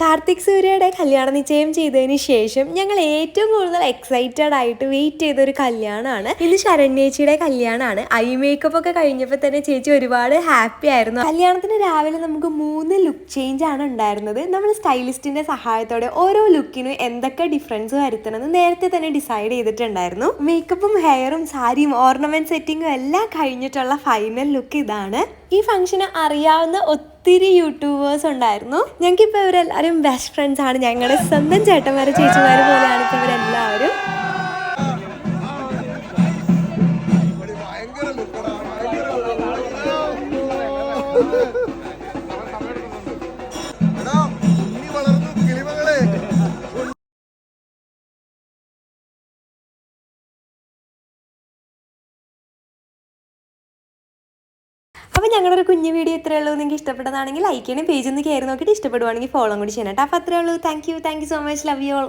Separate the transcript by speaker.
Speaker 1: കാർത്തിക് സൂര്യയുടെ കല്യാണ നിശ്ചയം ചെയ്തതിന് ശേഷം ഞങ്ങൾ ഏറ്റവും കൂടുതൽ എക്സൈറ്റഡ് ആയിട്ട് വെയിറ്റ് ചെയ്ത ഒരു കല്യാണമാണ്. ഇത് ശരണ്യേച്ചിയുടെ കല്യാണമാണ്. ഐ മേക്കപ്പ് ഒക്കെ കഴിഞ്ഞപ്പോൾ തന്നെ ചേച്ചി ഒരുപാട് ഹാപ്പി ആയിരുന്നു. കല്യാണത്തിന് രാവിലെ നമുക്ക് മൂന്ന് ലുക്ക് ചേഞ്ച് ആണ് ഉണ്ടായിരുന്നത്. നമ്മൾ സ്റ്റൈലിസ്റ്റിന്റെ സഹായത്തോടെ ഓരോ ലുക്കിനും എന്തൊക്കെ ഡിഫറൻസ് വരുത്തണമെന്ന് നേരത്തെ തന്നെ ഡിസൈഡ് ചെയ്തിട്ടുണ്ടായിരുന്നു. മേക്കപ്പും ഹെയറും സാരിയും ഓർണമെന്റ് സെറ്റിങ്ങും എല്ലാം കഴിഞ്ഞിട്ടുള്ള ഫൈനൽ ലുക്ക് ഇതാണ്. ഈ ഫംഗ്ഷന് അറിയാവുന്ന ഒത്തിരി യൂട്യൂബേഴ്സ് ഉണ്ടായിരുന്നു. ഞങ്ങൾക്ക് ഞങ്ങൾക്കിപ്പോൾ ഇവരെല്ലാവരും ബെസ്റ്റ് ഫ്രണ്ട്സ് ആണ്. ഞങ്ങളുടെ സ്വന്തം ചേട്ടന്മാരെ ചേച്ചിമാർ പോലെയാണ് ഇപ്പോൾ ഇവരെല്ലാവരും.
Speaker 2: ഭയങ്കര
Speaker 1: അപ്പോൾ ഞങ്ങളുടെ ഒരു കുഞ്ഞു വീഡിയോ ഇത്രയേ ഉള്ളൂ. നിങ്ങൾക്ക് ഇഷ്ടപ്പെട്ടതാണെങ്കിൽ ലൈക്ക് ചെയ്യണം പേജ് ഒന്ന് കയറി നോക്കിയിട്ട് ഇഷ്ടപ്പെടുവാണെങ്കിൽ ഫോളോ കൂടി ചെയ്യണം. കേട്ടോ അപ്പോൾ അത്രയേ ഉള്ളൂ. Thank you thank you so much love you all